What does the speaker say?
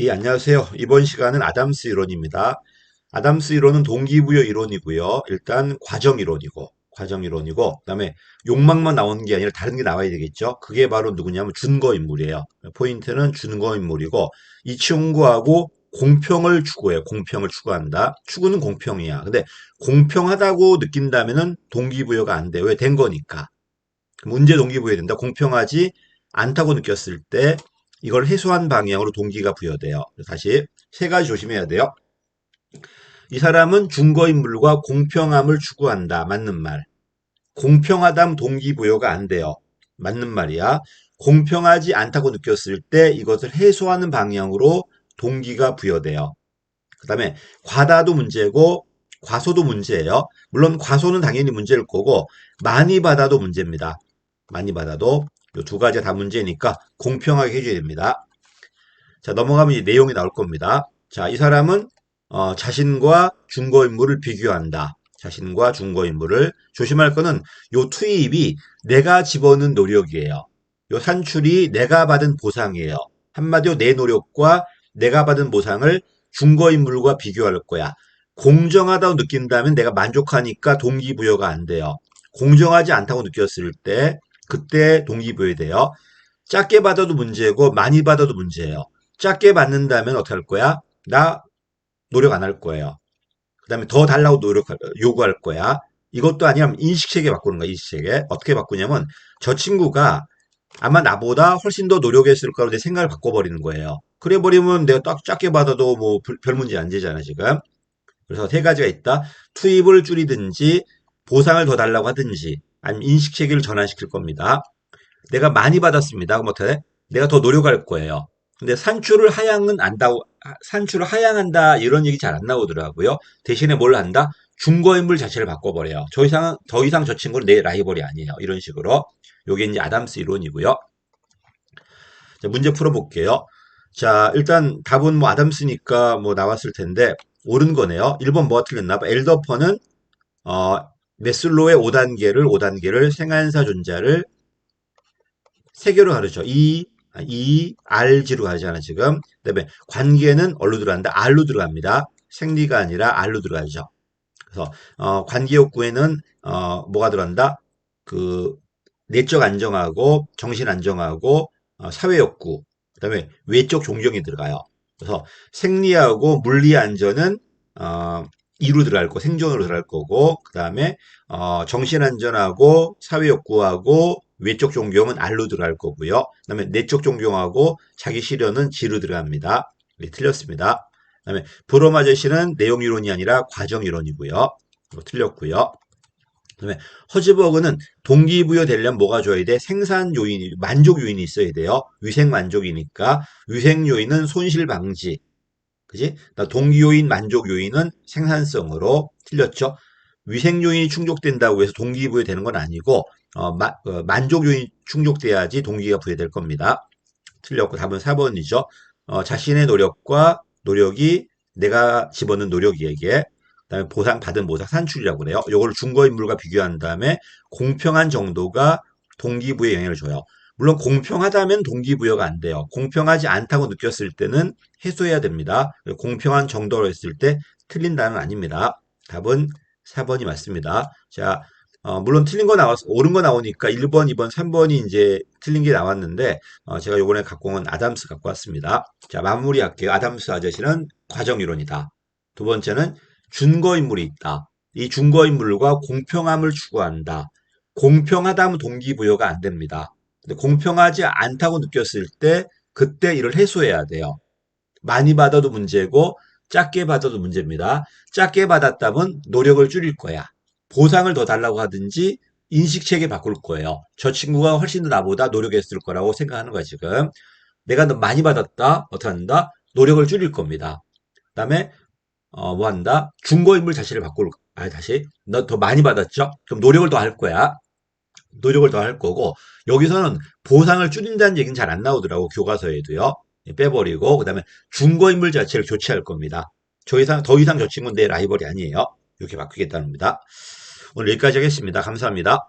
예, 안녕하세요. 이번 시간은 아담스 이론입니다. 아담스 이론은 동기부여 이론이고요. 일단 과정 이론이고, 과정 이론이고, 그다음에 욕망만 나오는 게 아니라 다른 게 나와야 되겠죠. 그게 바로 누구냐면 준거 인물이에요. 포인트는 준거 인물이고 이 친구하고 공평을 추구해요. 공평을 추구한다. 추구는 공평이야. 근데 공평하다고 느낀다면은 동기부여가 안 돼. 왜 된 거니까. 문제 동기부여 된다. 공평하지 않다고 느꼈을 때 이걸 해소한 방향으로 동기가 부여돼요. 다시 세 가지 조심해야 돼요. 이 사람은 중거인물과 공평함을 추구한다. 맞는 말. 공평하다면 동기부여가 안 돼요. 맞는 말이야. 공평하지 않다고 느꼈을 때 이것을 해소하는 방향으로 동기가 부여돼요. 그 다음에 과다도 문제고 과소도 문제예요. 물론 과소는 당연히 문제일 거고 많이 받아도 문제입니다. 많이 받아도 이 두 가지 다 문제니까 공평하게 해줘야 됩니다. 자, 넘어가면 이 내용이 나올 겁니다. 자, 이 사람은 어, 자신과 중고인물을 비교한다. 자신과 중고인물을 조심할 거는 요 투입이 내가 집어넣은 노력이에요. 요 산출이 내가 받은 보상이에요. 한마디로 내 노력과 내가 받은 보상을 중고인물과 비교할 거야. 공정하다고 느낀다면 내가 만족하니까 동기부여가 안 돼요. 공정하지 않다고 느꼈을 때 그때 동기부여돼요. 작게 받아도 문제고 많이 받아도 문제예요. 작게 받는다면 어떻게 할 거야? 나 노력 안 할 거예요. 그 다음에 더 달라고 노력, 요구할 거야. 이것도 아니면 인식체계 바꾸는 거야, 인식체계. 어떻게 바꾸냐면 저 친구가 아마 나보다 훨씬 더 노력했을 거라고 내 생각을 바꿔버리는 거예요. 그래 버리면 내가 딱 작게 받아도 뭐 별 문제 안 되잖아, 지금. 그래서 세 가지가 있다. 투입을 줄이든지 보상을 더 달라고 하든지 아니면 인식 체계를 전환시킬 겁니다. 내가 많이 받았습니다. 돼? 내가 더 노력할 거예요. 근데 산출을 하향은 안다고 산출을 하향한다 이런 얘기 잘 안 나오더라고요. 대신에 뭘 한다? 중거인물 자체를 바꿔버려요. 더 이상 더 이상 저 친구는 내 라이벌이 아니에요. 이런 식으로 요게 이제 아담스 이론이고요. 자, 문제 풀어볼게요. 자, 일단 답은 뭐 아담스니까 뭐 나왔을 텐데 옳은 거네요. 1번 뭐가 틀렸나 봐. 엘더퍼는 어, 메슬로의 5단계를 5단계를 생한사 존자를 세 개로 가르죠. 이, 이, RG로 가잖아, 지금. 그 다음에 관계는 얼로 들어간다? R로 들어갑니다. 생리가 아니라 R로 들어가죠. 그래서, 어, 관계 욕구에는, 어, 뭐가 들어간다? 그, 내적 안정하고, 정신 안정하고, 어, 사회 욕구, 그 다음에 외적 존경이 들어가요. 그래서 생리하고 물리 안전은, 어, 이로 들어갈 거, 생존으로 들어갈 거고, 그 다음에, 어, 정신 안전하고, 사회 욕구하고, 외적 존경은 R로 들어갈 거고요. 그 다음에 내적 존경하고 자기 실현은 G로 들어갑니다. 네, 틀렸습니다. 그 다음에 브롬 아저씨는 내용 이론이 아니라 과정 이론이고요. 뭐 틀렸고요. 그 다음에 허즈버그는 동기부여 되려면 뭐가 줘야 돼? 생산 요인, 만족 요인이 있어야 돼요. 위생 만족이니까 위생 요인은 손실 방지. 그지? 동기 요인, 만족 요인은 생산성으로 틀렸죠. 위생 요인이 충족된다고 해서 동기부여 되는 건 아니고 어, 마, 어, 만족 요인이 충족돼야지 동기가 부여될 겁니다. 틀렸고 답은 4번이죠. 어, 자신의 노력과 노력이 내가 집어넣은 노력이에게 그다음에 보상 받은 보상 산출이라고 그래요. 요거를 중거인물과 비교한 다음에 공평한 정도가 동기부여에 영향을 줘요. 물론 공평하다면 동기부여가 안 돼요. 공평하지 않다고 느꼈을 때는 해소해야 됩니다. 공평한 정도로 했을 때 틀린다는 아닙니다. 답은 4번이 맞습니다. 자, 어, 물론 틀린 거 나왔, 옳은 거 나오니까 1번, 2번, 3번이 이제 틀린 게 나왔는데, 어, 제가 요번에 갖고 온 아담스 갖고 왔습니다. 자, 마무리 할게요. 아담스 아저씨는 과정이론이다. 두 번째는 준거인물이 있다. 이 준거인물과 공평함을 추구한다. 공평하다면 동기부여가 안 됩니다. 공평하지 않다고 느꼈을 때, 그때 이를 해소해야 돼요. 많이 받아도 문제고, 작게 받아도 문제입니다. 작게 받았다면 노력을 줄일 거야. 보상을 더 달라고 하든지 인식 체계 바꿀 거예요. 저 친구가 훨씬 더 나보다 노력했을 거라고 생각하는 거야, 지금. 내가 너 많이 받았다. 어떻게 한다? 노력을 줄일 겁니다. 그 다음에, 어, 뭐 한다? 중고인물 자체를 바꿀, 아, 다시. 너 더 많이 받았죠? 그럼 노력을 더 할 거야. 노력을 더 할 거고, 여기서는 보상을 줄인다는 얘기는 잘 안 나오더라고, 교과서에도요. 빼버리고, 그 다음에 중고인물 자체를 교체할 겁니다. 더 이상, 더 이상 저 친구는 내 라이벌이 아니에요. 이렇게 바꾸겠다는 겁니다. 오늘 여기까지 하겠습니다. 감사합니다.